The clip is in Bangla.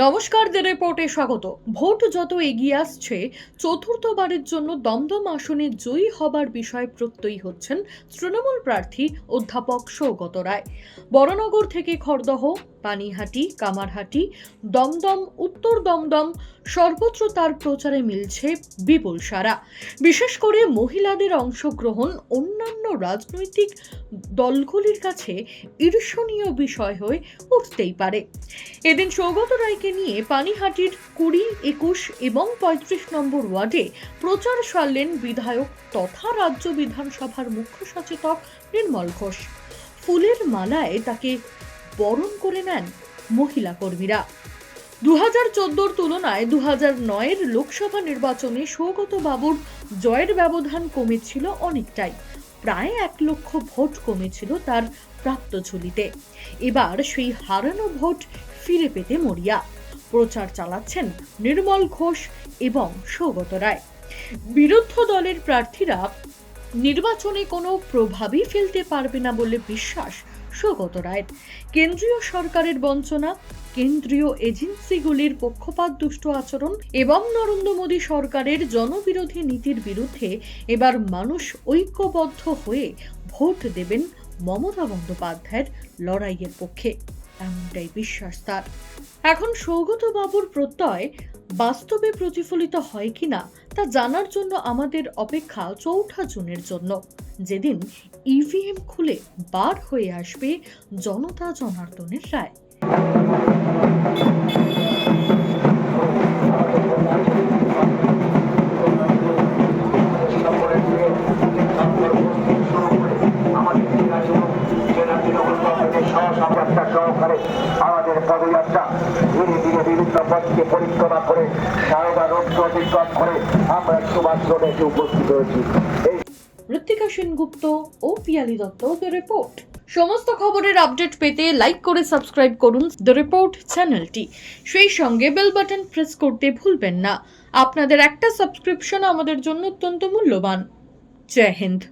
নমস্কার দ্য রিপোর্টে স্বাগত। ভোট যত এগিয়ে আসছে, চতুর্থবারের জন্য দমদম আসনে জয়ী হবার বিষয়ে প্রত্যয়ী হচ্ছেন তৃণমূল প্রার্থী অধ্যাপক সৌগত রায়। বরনগর থেকে খড়দহ পানিহাটি, কামারহাটি, দমদম, উত্তর দমদম, সর্বত্র তার প্রচারে মিলছে বিপুল সারা বিশেষ করে মহিলাদের অংশগ্রহণ অন্যান্য রাজনৈতিক দলগুলির কাছে ঈর্ষণীয় বিষয় হয়ে উঠতেই পারে। এদিন সৌগত রায়কে নিয়ে পানিহাটির কুড়ি, একুশ এবং পঁয়ত্রিশ নম্বর ওয়ার্ডে প্রচার সারলেন বিধায়ক তথা রাজ্য বিধানসভার মুখ্য সচেতক নির্মল ঘোষ। ফুলের মালায় তাকে বরণ করে নেন মহিলা কর্মীরা। দু হাজার চোদ্দোর তুলনায় দু হাজার নয়ের লোকসভা নির্বাচনে সৌগত বাবুর জয়ের ব্যবধান কমেছিল অনেকটাই। প্রায় এক লক্ষ ভোট কমেছিল তার প্রাপ্ত ঝুলিতে। এবার সেই হারানো ভোট ফিরে পেতে মরিয়া। প্রচার চালাচ্ছেন নির্মল ঘোষ এবং সৌগত রায়। বিরুদ্ধ দলের প্রার্থীরা, নির্বাচনে কোনো প্রভাবই ফেলতে পারবে না বলে বিশ্বাস সৌগত রায়ের কেন্দ্রীয় সরকারের বঞ্চনা, কেন্দ্রীয় এজেন্সিগুলির পক্ষপাত দুষ্ট আচরণ এবং নরেন্দ্র মোদী সরকারের জনবিরোধী নীতির বিরুদ্ধে এবার মানুষ ঐক্যবদ্ধ হয়ে ভোট দেবেন মমতা বন্দ্যোপাধ্যায়ের লড়াইয়ের পক্ষে। এমনটাই বিশ্বাস তার। এখন সৌগত বাবুর প্রত্যয় বাস্তবে প্রতিফলিত হয় কিনা তা জানার জন্য আমাদের অপেক্ষা চৌঠা জুনের জন্য। যেদিন ইভিএম খুলে বার হয়ে আসবে জনতা জনার্দনের রায়। সহকারে আমাদের পদযাত্রা ধীরে ধীরে বিভিন্ন পথকে পরিক্রমা করে সারদা রোডকে অতিক্রম করে আমরা সুভাষ রোডে এসে উপস্থিত হয়েছি। এই ঋত্বিকা সেনগুপ্ত ও পিয়ালি দত্ত দ্য রিপোর্ট সমস্ত খবরের আপডেট পেতে লাইক করে সাবস্ক্রাইব করুন দ্য রিপোর্ট চ্যানেলটি। সেই সঙ্গে বেল বাটন প্রেস করতে ভুলবেন না। আপনাদের একটা সাবস্ক্রিপশন আমাদের জন্য অত্যন্ত মূল্যবান। জয় হিন্দ।